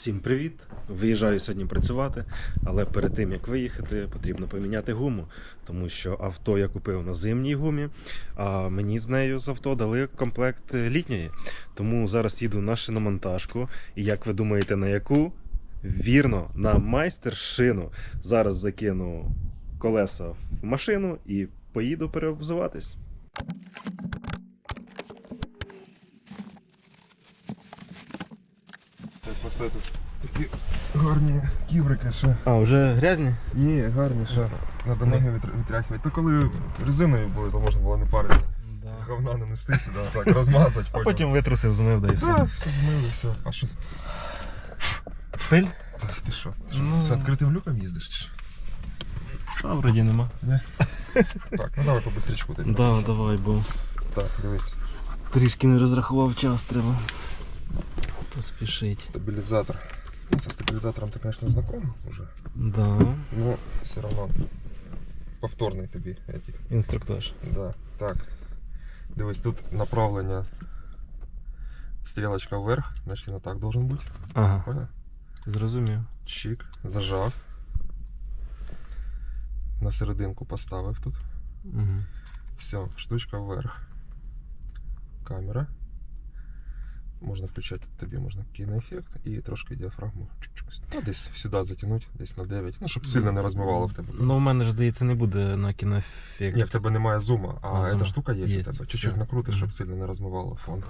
Всім привіт! Виїжджаю сьогодні працювати, але перед тим як виїхати, потрібно поміняти гуму, тому що авто я купив на зимній гумі, а мені з нею з авто дали комплект літньої. Тому зараз їду на шиномонтажку. І як ви думаєте, на яку? Вірно, на майстер-шину. Зараз закину колеса в машину і поїду переобзуватись. Просто тут такі гарні ківрики ще. А, вже грязні? Ні, гарні ще. Надо ноги витр- витряхувати. То коли резиною були, то можна було не парити. Говна не нести сюди, так розмазати. А потім витрусив, змив, да і все. Так, все змили, все. А що? Пиль? Та Ти що? Ти що, Ну. з відкритим люком їздиш? чи що? А, вроді нема. Так, ну давай по бистрічку. Да, давай, бо Так, дивись. трішки не розрахував час, треба поспішити. Стабілізатор. Ну, со стабілізатором ти, звісно, знаком уже. Да, Ну, все одно повторний тобі. Эти. інструктаж. Да, так. Дивись, тут направлення стрілочка вверх, значить він так должен бути. Ага, Понял? зрозумів. Чик, зажав. На серединку поставив тут. Угу. Все, штучка вверх. Камера. Можна включати тобі, можна кіноефект і трошки діафрагму. Ну, десь сюди затягнути, десь на 9. Ну, щоб сильно не розмивало в тебе. Ну, у мене ж здається, не буде на кіноефект. Ні, в тебе немає зума, а, А, ця штука є, є, у тебе. Чуть-чуть накрутиш, щоб сильно не розмивало фон.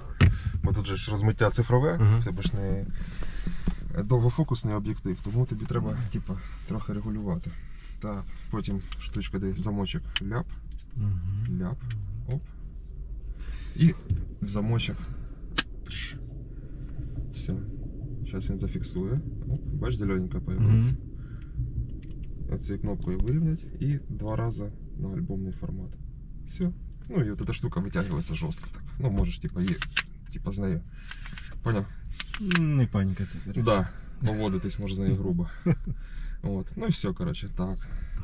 Бо тут же ж розмиття цифрове, в тебе ж не довгофокусний об'єктив, тому тобі треба типу, трохи регулювати. Так, потім штучка десь замочок ляп, Угу. ляп, оп. І в замочок. Все. Зараз він зафіксує. Оп, бач, зелененька появилася. Оцією кнопкою вирівнять і два рази на альбомний формат. Все. Ну і от эта штука витягується жорстко так. Ну, можеш, типа, її, типа, з нею. Поняв? Не паніка це. Да. Поводитись може з нею грубо. От. Ну і все, коротше, так.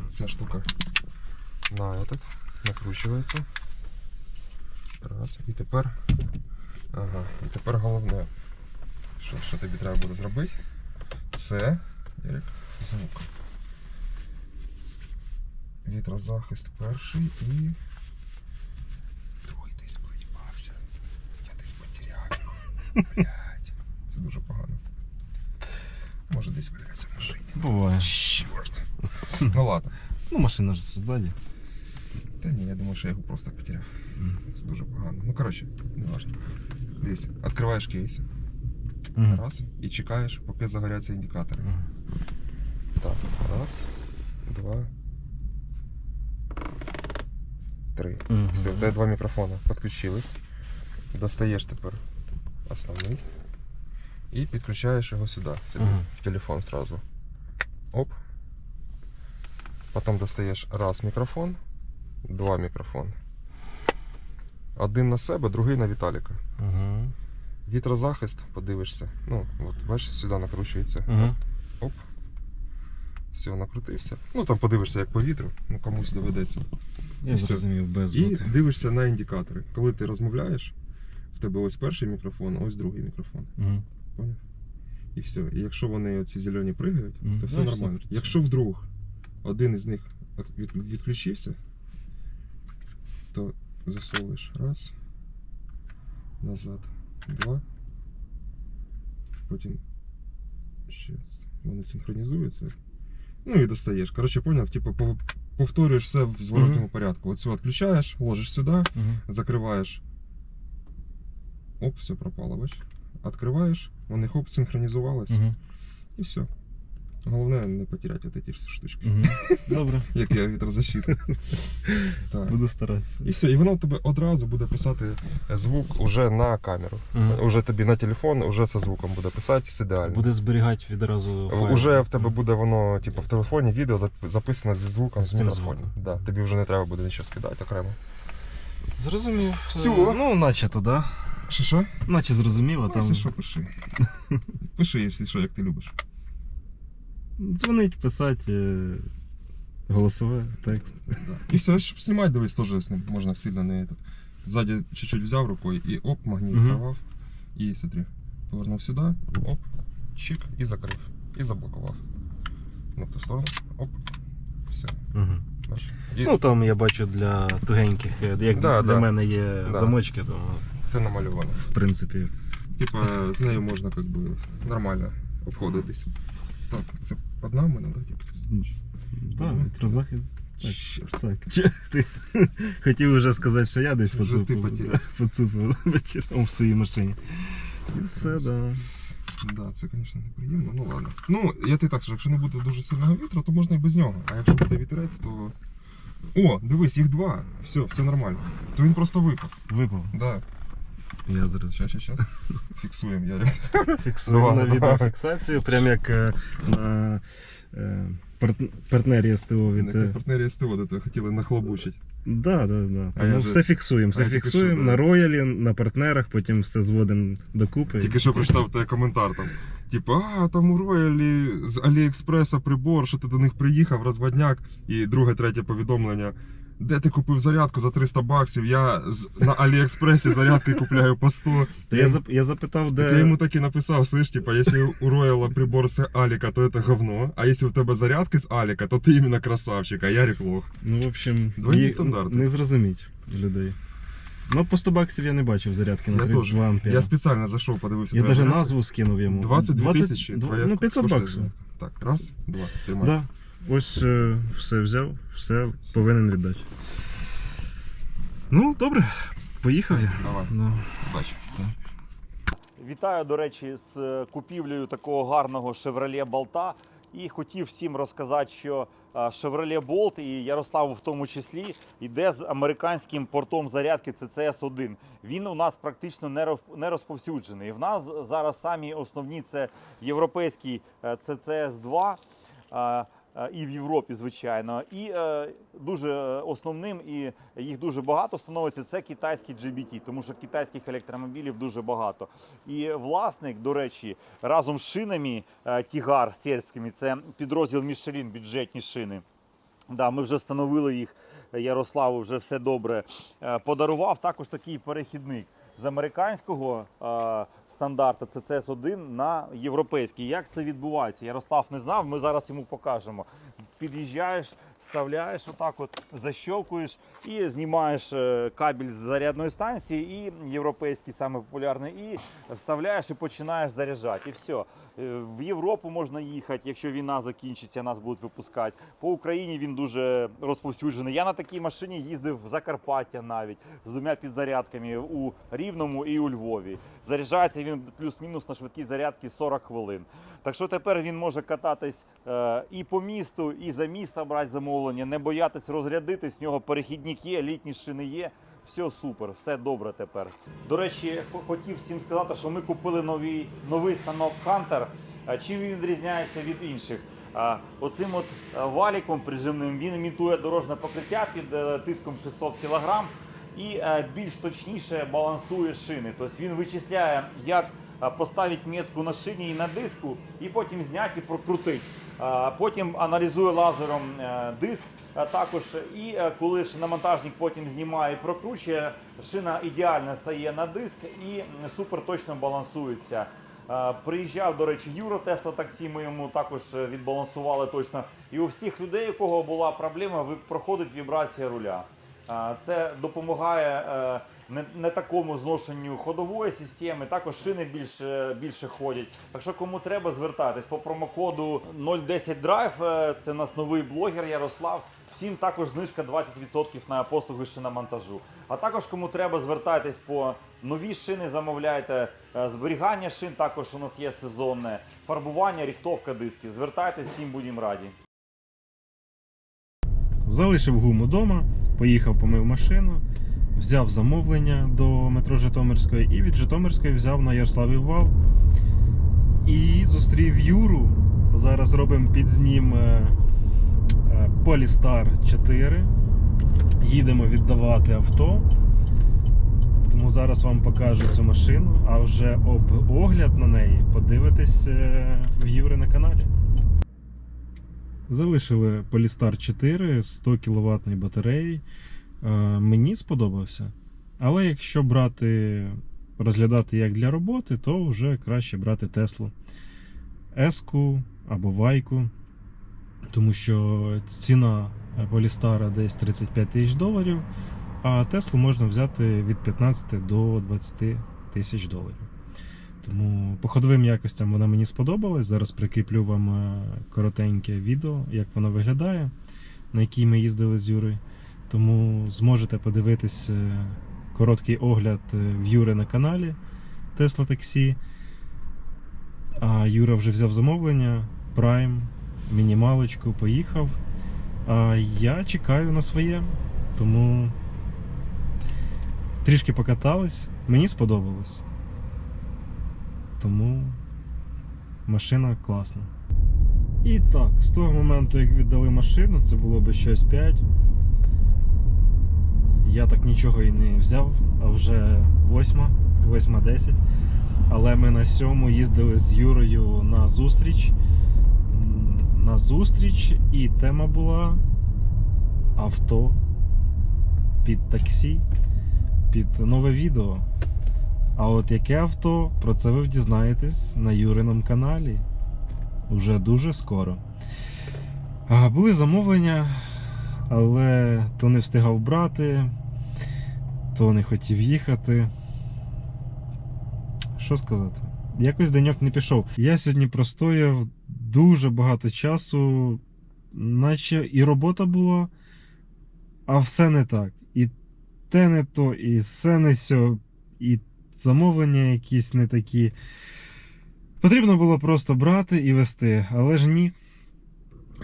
Ця штука на этот накручується. Раз. І тепер. Ага. І тепер головне, що, що тобі треба буде зробити, це Ярик, звук. Вітрозахист перший і. Другий десь поїбався. Я десь потеряв. Блять. Це дуже погано. Може десь валяється в машині. Буває. Чорт. Ну ладно. Ну, машина ж ззаді. Та ні, я думаю, що я його просто потеряв. Це дуже погано. Ну коротше, не важно. Дивись, відкриваєш кейс. Угу. Раз. І чекаєш, поки загоряться індикатори. Так, раз, два, три. Мгм. Все, тебе два мікрофона підключились. Достаєш тепер основний. І підключаєш його сюди, собі, Ага. в телефон сразу. Оп. Потім достаєш раз мікрофон, два мікрофони. Один на себе, другий на Віталіка. Угу. Вітрозахист, подивишся. Ну, от, бачиш, сюди накручується. Угу. Оп. Все, накрутився. Ну там подивишся як по вітру, ну комусь доведеться. Я все. зрозумів, без І бути. дивишся на індикатори. Коли ти розмовляєш, в тебе ось перший мікрофон, а ось другий мікрофон. Угу. Поняв? І все. І якщо вони оці зелені пригають, Мгм. то все Ну, все нормально. працює. Якщо вдруг один із них от- від- відключився, то засовуєш раз, назад, два. Потім ще вони синхронізуються. Ну і достаєш. Коротше, поняв, типу, повторюєш все в зворотному Мгм. порядку. Оцю відключаєш, ложиш сюди, Угу. закриваєш. Оп, все пропало, бач. Відкриваєш, вони хоп, синхронізувалися. Uh -huh. і все. Головне не потеряти от ці штучки, Угу. Добре, як я вітрозащита. так. буду старатися. І все, і воно в тебе одразу буде писати звук уже на камеру. Уже тобі на телефон, уже зі звуком буде писати, це ідеально. Буде зберігати відразу. файл. Уже в тебе буде воно, типу, в телефоні відео зап- записано зі звуком З з, мікрофону. Да, тобі вже не треба буде нічого скидати окремо. Зрозумів. Всё. Е, Ну, наче то, да. Що що? Наче зрозумів, а Ну, там що, пиши. пиши, якщо що, як ти любиш. Дзвонить, писати, е, голосове, текст. І все, щоб знімати, дивись, теж з ним можна сильно не. этот. Ззаді чуть-чуть взяв рукою і оп, магніт сорвав. І смотри, повернув сюди, оп, чик, і закрив. І заблокував. На ту сторону. Оп. Все. Угу. І Ну там я бачу для тугеньких, е, як Да, для да. мене є Да. замочки, то все намальовано. в принципі. Типа, з нею можна как би, нормально обходитись. Так, це під нами типу. Так, вітрозахист. Так. Чорт. Так, Чи- ти хотів уже сказати, що я десь Вже ти поцупив. потеряв. Поцупив потеряв в своїй машині. І все, да. Да, це, звісно, неприємно, ну ладно. Ну, я ти так скажу, якщо не буде дуже сильного вітру, то можна і без нього. А якщо буде вітерець, то. О, дивись, їх два. Все, все нормально. То він просто випав. Випав. Да. Я зараз Щас, щас, щас. Фіксуємо, Ярик. фіксую Два, на відеофіксацію, прям як е, на е, парт- партнері СТО від. На е, партнері СТО де то хотіли нахлобучити. Да, да, да. А Тому вже- все фіксуємо, все А я тільки фіксуємо що, да. на роялі, на партнерах, потім все зводимо докупи. Тільки що прочитав той коментар там. Типу, а там у Роялі з Аліекспреса прибор, що ти до них приїхав, розводняк. І друге, третє повідомлення. Де ти купив зарядку за 300 баксів? Я з, на Аліекспресі зарядки купляю по 100. То я, зап- я запитав, де. Так я йому так і написав, слышь, типа, якщо у Рояла прибор з Аліка, то це говно. А якщо у тебе зарядки з Аліка, то ти іменно красавчик, а Ярик лох. Ну, в общем, Двойні їх стандарти. не зрозуміть людей. Ну, по 100 баксів я не бачив зарядки на Я 32 теж. ампера. Я спеціально зайшов, подивився. Я твоя навіть зарядка. назву скинув йому. 22 тисячі. 20, твоя ну, 500 коштує баксів. зарядка. Так, раз, два, тримай. Да. Ось е, все взяв, все повинен віддати. Ну, добре, поїхав я. Давай, Ну. бач. Вітаю, до речі, з е, купівлею такого гарного Chevrolet Болта. І хотів всім розказати, що е, Chevrolet Bolt і Ярославу в тому числі йде з американським портом зарядки CCS-1. Він у нас практично не роз- не розповсюджений. В нас зараз самі основні це європейський е, CCS-2. І в Європі, звичайно, і е, дуже основним, і їх дуже багато становиться. Це китайський GBT, тому що китайських електромобілів дуже багато. І власник, до речі, разом з шинами е, Тігар сельськими, це підрозділ Мішелін, бюджетні шини. Да, ми вже встановили їх. Ярославу вже все добре е, подарував. Також такий перехідник з американського е, стандарту CCS1 на європейський. Як це відбувається? Ярослав не знав. Ми зараз йому покажемо. Під'їжджаєш, вставляєш отак, от защелкуєш і знімаєш е, кабель з зарядної станції і європейський саме популярний, і вставляєш і починаєш заряджати. І все. В Європу можна їхати, якщо війна закінчиться, нас будуть випускати. По Україні він дуже розповсюджений. Я на такій машині їздив в Закарпаття навіть з двома підзарядками у Рівному і у Львові. Заряджається він плюс-мінус на швидкій зарядці 40 хвилин. Так що тепер він може кататись е, і по місту, і за міста брати замовлення, не боятись розрядитись. В нього перехідник є, літні шини є. Все супер, все добре тепер. До речі, хотів всім сказати, що ми купили новий, новий станок Hunter. Чим він відрізняється від інших? Оцим от валіком прижимним він імітує дорожне покриття під е, тиском 600 кг і е, більш точніше балансує шини. Тобто він вичисляє, як поставити метку на шині і на диску, і потім зняти і прокрутити. Потім аналізує лазером е, диск е, також. І е, коли шиномонтажник потім знімає і прокручує, шина ідеально стає на диск і супер точно балансується. Приїжджав, до речі, Юро Тесла таксі, ми йому також відбалансували точно. І у всіх людей, у кого була проблема, проходить вібрація руля. Це допомагає не, не такому зношенню ходової системи, також шини більше, більше ходять. Так що кому треба, звертайтесь по промокоду 010 Drive, е, це нас новий блогер Ярослав. Всім також знижка 20% на послуги шиномонтажу. А також кому треба, звертайтесь по нові шини, замовляйте. Е, Зберігання шин також у нас є сезонне, фарбування, ріхтовка дисків. Звертайтесь, всім будемо раді. Залишив гуму вдома, поїхав, помив машину, взяв замовлення до метро Житомирської і від Житомирської взяв на Ярославів вал. І зустрів Юру. Зараз робимо підзнім е, е, Polestar 4. Їдемо віддавати авто. Тому зараз вам покажу цю машину, а вже об огляд на неї подивитесь е, в Юри на каналі. Залишили Polestar 4 з 100 кВт батареї. Е, Мені сподобався. Але якщо брати, розглядати як для роботи, то вже краще брати Теслу. S-ку або Вайку, тому що ціна Полістара десь 35 тисяч доларів, а Теслу можна взяти від 15 до 20 тисяч доларів. Тому по ходовим якостям вона мені сподобалась. Зараз прикріплю вам е, коротеньке відео, як вона виглядає, на якій ми їздили з Юрою. Тому зможете подивитись е, короткий огляд е, в Юри на каналі Tesla Taxi. А Юра вже взяв замовлення, Prime, мінімалочку, поїхав. А я чекаю на своє. Тому трішки покатались, мені сподобалось. Тому машина класна. І так, з того моменту, як віддали машину, це було би щось 5. Я так нічого і не взяв, а вже 8, 8.10. Але ми на сьому їздили з Юрою на зустріч. На зустріч, і тема була авто під таксі, під нове відео. А от яке авто, про це ви дізнаєтесь на Юриному каналі. Уже дуже скоро. Були замовлення, але то не встигав брати, то не хотів їхати. Що сказати? Якось деньок не пішов. Я сьогодні простояв дуже багато часу, наче і робота була, а все не так. І те не то, і все не сьо, і замовлення якісь не такі. Потрібно було просто брати і вести, але ж ні.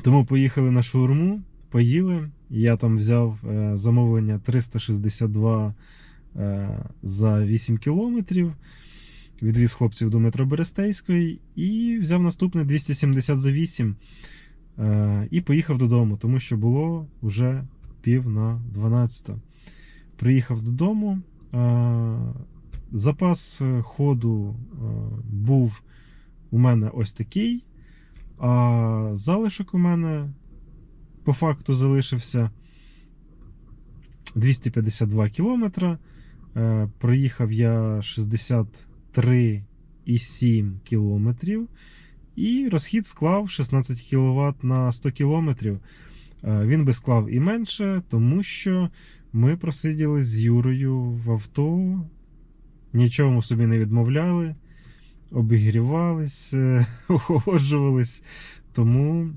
Тому поїхали на шаурму, поїли. Я там взяв е, замовлення 362 е, за 8 кілометрів. Відвіз хлопців до метро Берестейської і взяв наступне 270 за 8 е, і поїхав додому, тому що було вже пів на 12. Приїхав додому. Запас ходу був у мене ось такий, а залишок у мене по факту залишився 252 кілометра. Е, Проїхав я 63,7 кілометрів. І розхід склав 16 кВт на 100 кілометрів. Е, Він би склав і менше, тому що ми просиділи з Юрою в авто, нічому собі не відмовляли, обігрівались, е, охолоджувались. Тому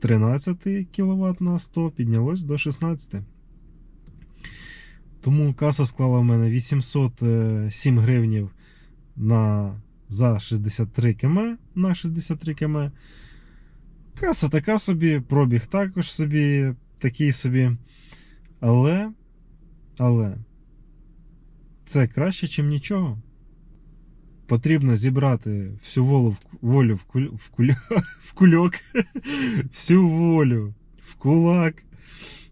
13 кВт на 100 піднялось до 16. Тому каса склала в мене 807 гривнів на, за 63 км на 63 км. Каса така собі, пробіг також собі, такий собі. Але, але це краще, ніж нічого. Потрібно зібрати всю волю в, волю в, куль, в, куля, в кульок, всю волю в кулак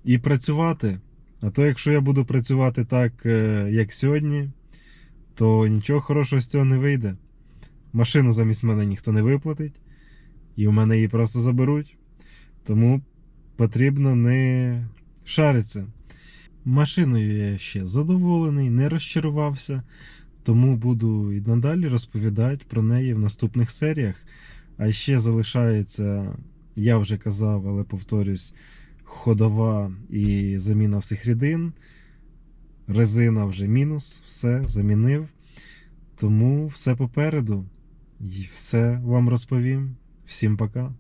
і працювати. А то, якщо я буду працювати так, е, як сьогодні, то нічого хорошого з цього не вийде. Машину замість мене ніхто не виплатить, і у мене її просто заберуть. Тому потрібно не шаритися. Машиною я ще задоволений, не розчарувався, тому буду і надалі розповідати про неї в наступних серіях. А ще залишається, я вже казав, але повторюсь, ходова і заміна всіх рідин. Резина вже мінус, все замінив. Тому все попереду. І все вам розповім. Всім пока.